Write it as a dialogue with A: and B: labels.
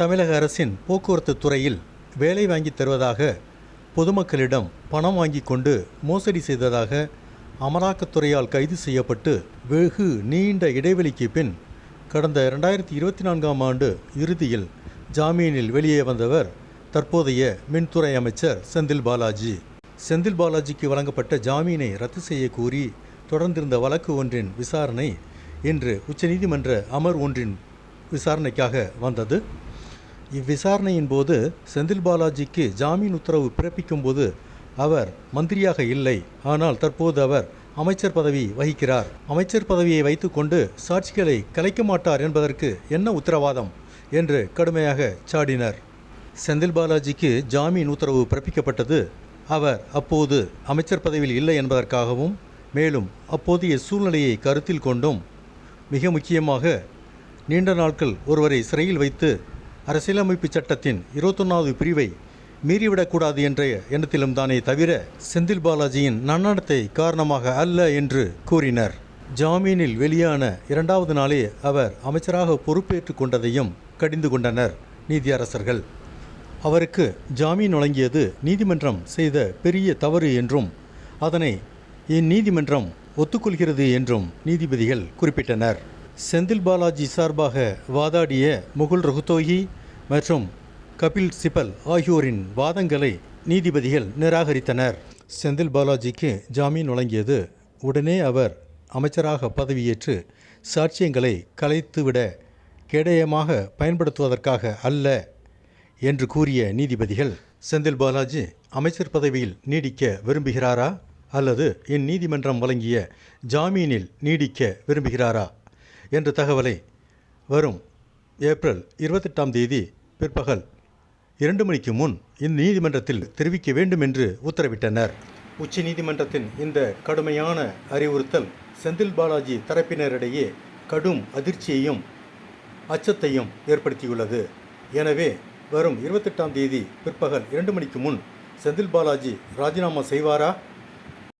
A: தமிழக அரசின் போக்குவரத்து துறையில் வேலை வாங்கி தருவதாக பொதுமக்களிடம் பணம் வாங்கி கொண்டு மோசடி செய்ததாக அமலாக்கத்துறையால் கைது செய்யப்பட்டு வெகு நீண்ட இடைவெளிக்கு பின் கடந்த இரண்டாயிரத்தி இருபத்தி நான்காம் ஆண்டு இறுதியில் ஜாமீனில் வெளியே வந்தவர் தற்போதைய மின்துறை அமைச்சர் செந்தில் பாலாஜி. செந்தில் பாலாஜிக்கு வழங்கப்பட்ட ஜாமீனை ரத்து செய்ய கூறி தொடர்ந்திருந்த வழக்கு ஒன்றின் விசாரணை இன்று உச்சநீதிமன்ற அமர் ஒன்றின் விசாரணைக்காக வந்தது. இவ்விசாரணையின் போது செந்தில் பாலாஜிக்கு ஜாமீன் உத்தரவு பிறப்பிக்கும்போது அவர் மந்திரியாக இல்லை. ஆனால் தற்போது அவர் அமைச்சர் பதவி வகிக்கிறார். அமைச்சர் பதவியை வைத்துக்கொண்டு சாட்சிகளை கலைக்க மாட்டார் என்பதற்கு என்ன உத்தரவாதம்? என்று கடுமையாக சாடினர். செந்தில் பாலாஜிக்கு ஜாமீன் உத்தரவு பிறப்பிக்கப்பட்டது அவர் அப்போது அமைச்சர் பதவியில் இல்லை என்பதற்காகவும் மேலும் அப்போதைய சூழ்நிலையை கருத்தில் கொண்டும் மிக முக்கியமாக நீண்ட நாட்கள் ஒருவரை சிறையில் வைத்து அரசியலமைப்பு சட்டத்தின் இருபத்தொன்னாவது பிரிவை மீறிவிடக்கூடாது என்ற எண்ணத்திலும் தானே தவிர செந்தில் பாலாஜியின் நன்னடத்தை காரணமாக அல்ல என்று கூறினர். ஜாமீனில் வெளியான இரண்டாவது நாளே அவர் அமைச்சராக பொறுப்பேற்றுக் கொண்டதையும் கடிந்து கொண்டனர் நீதியரசர்கள். அவருக்கு ஜாமீன் வழங்கியது நீதிமன்றம் செய்த பெரிய தவறு என்றும் அதனை இந்நீதிமன்றம் ஒத்துக்கொள்கிறது என்றும் நீதிபதிகள் குறிப்பிட்டனர். செந்தில் பாலாஜி சார்பாக வாதாடிய முகுல் ரகுதோகி மற்றும் கபில் சிபல் ஆகியோரின் வாதங்களை நீதிபதிகள் நிராகரித்தனர். செந்தில் பாலாஜிக்கு ஜாமீன் வழங்கியது உடனே அவர் அமைச்சராக பதவியேற்று சாட்சியங்களை கலைத்துவிட கேடயமாக பயன்படுத்துவதற்காக அல்ல என்று கூறிய நீதிபதிகள் செந்தில் பாலாஜி அமைச்சர் பதவியில் நீடிக்க விரும்புகிறாரா? அல்லது இந்நீதிமன்றம் வழங்கிய ஜாமீனில் நீடிக்க விரும்புகிறாரா? என்ற தகவலை வரும் ஏப்ரல் இருபத்தெட்டாம் தேதி பிற்பகல் இரண்டு மணிக்கு முன் இந்நீதிமன்றத்தில் தெரிவிக்க வேண்டும் என்று உத்தரவிட்டனர். உச்ச நீதிமன்றத்தின் இந்த கடுமையான அறிவுறுத்தல் செந்தில் பாலாஜி தரப்பினரிடையே கடும் அதிர்ச்சியையும் அச்சத்தையும் ஏற்படுத்தியுள்ளது. எனவே வரும் இருபத்தெட்டாம் தேதி பிற்பகல் இரண்டு மணிக்கு முன் செந்தில் பாலாஜி ராஜினாமா செய்வாரா?